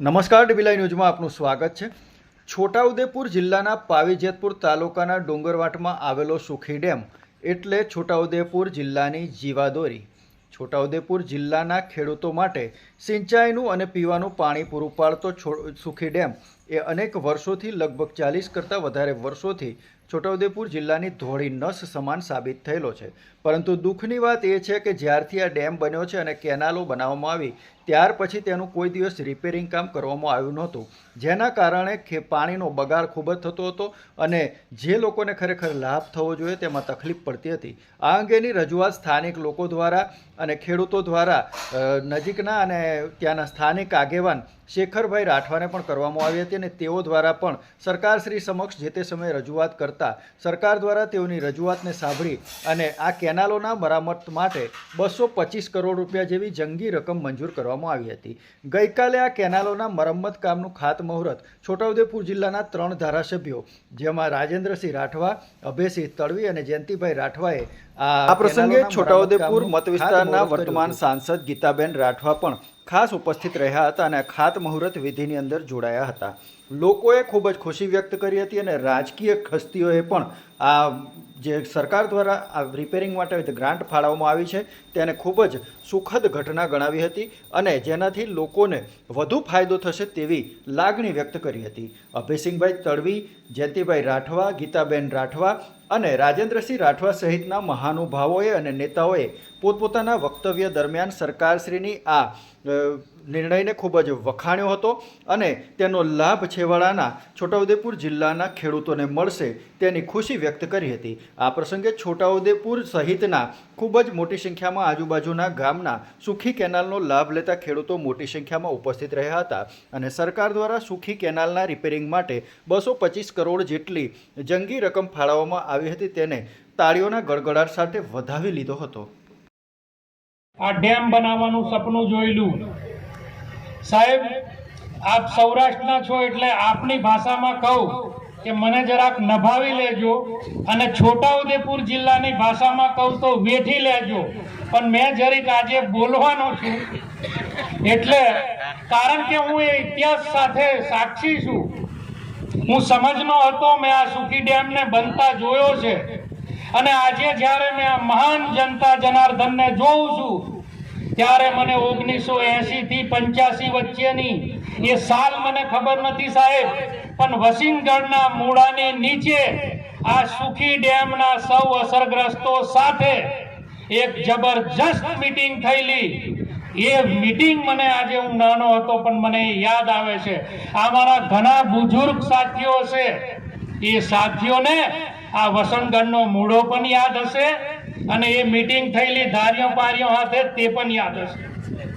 નમસ્કાર ડીબીલાઈ ન્યૂઝમાં આપનું સ્વાગત છે. છોટાઉદેપુર જિલ્લાના પાવીજેતપુર તાલુકાના ડુંગરવાટમાં આવેલો સુખી ડેમ એટલે છોટાઉદેપુર જિલ્લાની જીવાદોરી. છોટાઉદેપુર જિલ્લાના ખેડૂતો માટે સિંચાઈનું અને પીવાનું પાણી પૂરું પાડતો સુખી ડેમ એ અનેક વર્ષોથી લગભગ ચાલીસ કરતાં વધારે વર્ષોથી છોટાઉદેપુર જિલ્લાની ધોળી નસ સમાન સાબિત થયેલો છે. પરંતુ દુઃખની વાત એ છે કે જ્યારથી આ ડેમ બન્યો છે અને કેનાલો બનાવવામાં આવી, ત્યાર પછી તેનું કોઈ દિવસ રિપેરિંગ કામ કરવામાં આવ્યું નહોતું. જેના કારણે પાણીનો બગાડ ખૂબ જ થતો હતો અને જે લોકોને ખરેખર લાભ થવો જોઈએ તેમાં તકલીફ પડતી હતી. આ અંગેની રજૂઆત સ્થાનિક લોકો દ્વારા અને ખેડૂતો દ્વારા નજીકના અને ત્યાંના સ્થાનિક આગેવાન શેખરભાઈ રાઠવાને પણ કરવામાં આવી હતી અને તેઓ દ્વારા પણ સરકારશ્રી સમક્ષ જે તે સમયે રજૂઆત કરતા સરકાર દ્વારા તેઓની રજૂઆતને સાંભળી અને આ કેનાલોના મરામત માટે બસો પચીસ કરોડ રૂપિયા જેવી જંગી રકમ મંજૂર કરવામાં આવી હતી. ગઈકાલે આ કેનાલોના મરમ્મત કામનું ખાતમુહૂર્ત છોટાઉદેપુર જિલ્લાના ત્રણ ધારાસભ્યો જેમાં રાજેન્દ્રસિંહ રાઠવા અભયસિંહ તળવી અને જયંતિભાઈ રાઠવાએ આ પ્રસંગે છોટાઉદેપુર મત વિસ્તારના વર્તમાન સાંસદ ગીતાબેન રાઠવા પણ ખાસ ઉપસ્થિત રહ્યા હતા અને ખાત મુહૂર્ત વિધિની અંદર જોડાયા હતા. લોકોએ ખૂબ જ ખુશી વ્યક્ત કરી હતી અને રાજકીય ખસ્તીઓએ પણ આ જે સરકાર દ્વારા આ રિપેરિંગ માટે ગ્રાન્ટ ફાળવવામાં આવી છે, તેને ખૂબ જ સુખદ ઘટના ગણાવી હતી અને જેનાથી લોકોને વધુ ફાયદો થશે તેવી લાગણી વ્યક્ત કરી હતી. અભયસિંહભાઈ તડવી, જયંતિભાઈ રાઠવા, ગીતાબેન રાઠવા અને રાજેન્દ્રસિંહ રાઠવા સહિતના મહાનુભાવોએ અને નેતાઓએ પોતપોતાના વક્તવ્ય દરમિયાન સરકારશ્રીની આ નિર્ણયને ખૂબ જ વખાણ્યો હતો અને તેનો લાભ છેવાડાના છોટાઉદેપુર જિલ્લાના ખેડૂતોને મળશે તેની ખુશી વ્યક્ત કરી હતી. આ પ્રસંગે છોટાઉદેપુર સહિતના ખૂબ જ મોટી સંખ્યામાં આજુબાજુના ગામના સુખી કેનાલનો લાભ લેતા ખેડૂતો મોટી સંખ્યામાં ઉપસ્થિત રહ્યા હતા અને સરકાર દ્વારા સુખી કેનાલના રિપેરિંગ માટે બસો પચીસ કરોડ જેટલી જંગી રકમ ફાળવવામાં આવી હતી તેને તાળીઓના ગડગડાટ સાથે વધાવી લીધો હતો. આ ડેમ બનાવવાનું સપનું જોયેલું. સાહેબ આપ સૌરાષ્ટ્રના છો એટલે આપની ભાષામાં કહું કે મને જરાક નભાવી લેજો અને છોટાઉદેપુર જિલ્લાની ભાષામાં કહું તો વેઠી લેજો. પણ મેં જરીક આજે બોલવાનો છું. એટલે કારણ કે હું એ ઇતિહાસ સાથે સાક્ષી છું. હું સમજનો હતો, મેં આ સુખી ડેમને બનતા જોયો છે. અને આજે જ્યારે મેં આ મહાન જનતા જનાર્દનને જોઉં છું ત્યારે મને ઓગણીસો એસી થી પંચ્યાસી વચ્ચેની એ સાલ મને ખબર નથી સાહેબ, પણ વસિંગઢના મૂળાની નીચે આ સુખી ડેમના સૌ અસરગ્રસ્તો સાથે એક જબરજસ્ત મીટિંગ થયેલી. એ મીટિંગ મને આજે હું નાનો હતો, પણ મને યાદ આવે છે. આ મારા ઘણા બુઝુર્ગ સાથીઓ છે એ સાથીઓને આ વસંતગઢનો મૂળો પણ યાદ હશે. અને એ મીટિંગ થયેલી ધાર્યો પાર્યો હશે તે પણ યાદ હશે.